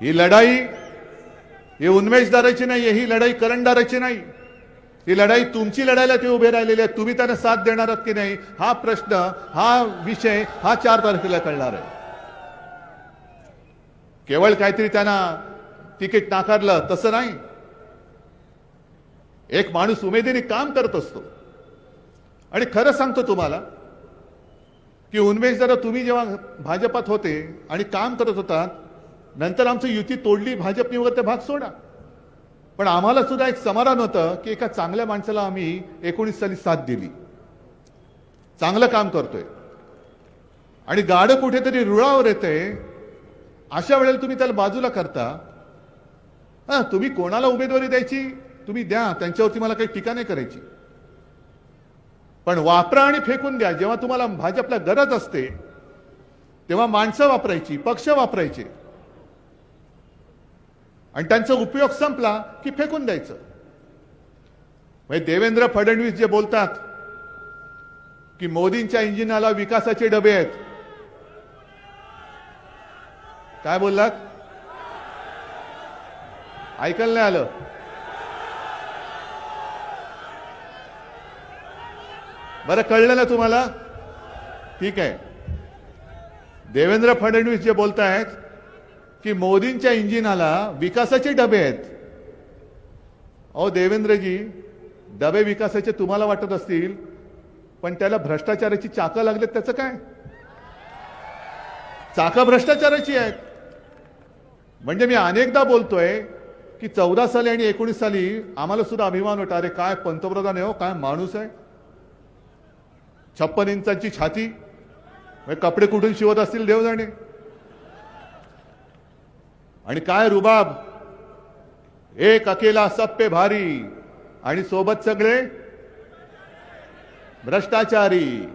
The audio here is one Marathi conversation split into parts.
ही लढाई ही उन्मेषदाराची नाही ही लढाई करंडदाराची नाही. ही लढाई तुमची लढायला ते उभे राहिलेले आहेत. तुम्ही त्यांना साथ देणार आहात की नाही? हा प्रश्न हा विषय हा चार तारखेला कळणार आहे. केवळ काहीतरी त्यांना तिकीट नाकारलं तसं नाही. एक माणूस उमेदीने काम करत असतो. आणि खरं सांगतो तुम्हाला की उन्मेष जरा तुम्ही जेव्हा भाजपात होते आणि काम करत होतात नंतर आमची युती तोडली भाजपने वगैरे ते भाग सोडा. पण आम्हाला सुद्धा एक समाधान होतं की एका चांगल्या माणसाला आम्ही एकोणीस साली साथ दिली. चांगलं काम करतोय. आणि गाडं कुठेतरी रुळावर येते अशा वेळेला तुम्ही त्याला बाजूला करता. हा तुम्ही कोणाला उमेदवारी द्यायची? तुम्ही द्या त्यांच्यावरती मला काही टीका नाही करायची. पण वापरा आणि फेकून द्या. जेव्हा तुम्हाला भाजपला गरज असते तेव्हा माणसं वापरायची पक्ष वापरायचे. आणि त्यांचा उपयोग संपला की फेकून द्यायचं. म्हणजे देवेंद्र फडणवीस जे बोलतात की मोदींच्या इंजिनाला विकासाचे डबे आहेत. काय बोललात? ऐकायला नाही आलं. बरं कळलं ना तुम्हाला? ठीक आहे. देवेंद्र फडणवीस जे बोलतायत की मोदींच्या इंजिनाला विकासाचे डबे आहेत. अहो देवेंद्रजी डबे विकासाचे तुम्हाला वाटत असतील पण त्याला भ्रष्टाचाराची चाकं लागलेत त्याचं काय? चाकं भ्रष्टाचाराची आहेत. म्हणजे मी अनेकदा बोलतोय की चौदा साली आणि एकोणीस साली आम्हाला सुद्धा अभिमान होता अरे काय पंतप्रधान आहे हो काय माणूस आहे? छप्पन इंचाची छाती. म्हणजे कपडे कुठून शिवत असतील देव जाणे आणि काय रुबाब? एक अकेला सप्पे भारी. आणि सोबत सगळे? भ्रष्टाचारी.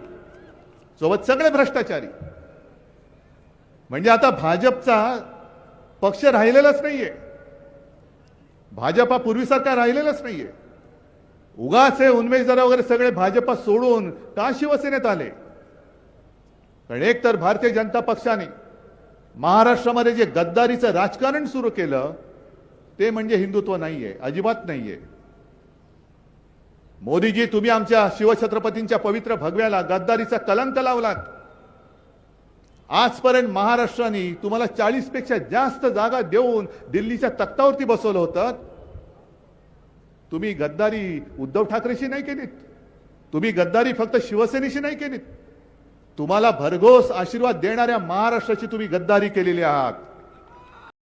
सोबत सगळे भ्रष्टाचारी. म्हणजे आता भाजपचा पक्ष राहिलेलाच नाहीये. भाजप हा पूर्वीसारखा राहिलेलाच नाहीये. उगाच हे उन्मेश जरा वगैरे सगळे भाजपा सोडून का शिवसेनेत आले? कारण एक तर भारतीय जनता पक्षाने महाराष्ट्रामध्ये जे गद्दारीचं राजकारण सुरू केलं ते म्हणजे हिंदुत्व नाहीये अजिबात नाहीये. मोदीजी तुम्ही आमच्या शिवछत्रपतींच्या पवित्र भगव्याला गद्दारीचा कलंक लावलात. आजपर्यंत महाराष्ट्राने तुम्हाला चाळीसपेक्षा जास्त जागा देऊन दिल्लीच्या तख्तावरती बसवलं होतं. तुम्ही गद्दारी उद्धव ठाकरेशी नाही केलीत. तुम्ही गद्दारी फक्त शिवसेनेशी नाही केलीत. तुम्हाला भरघोस आशीर्वाद देणाऱ्या महाराष्ट्राची तुम्ही गद्दारी केलेली आहात.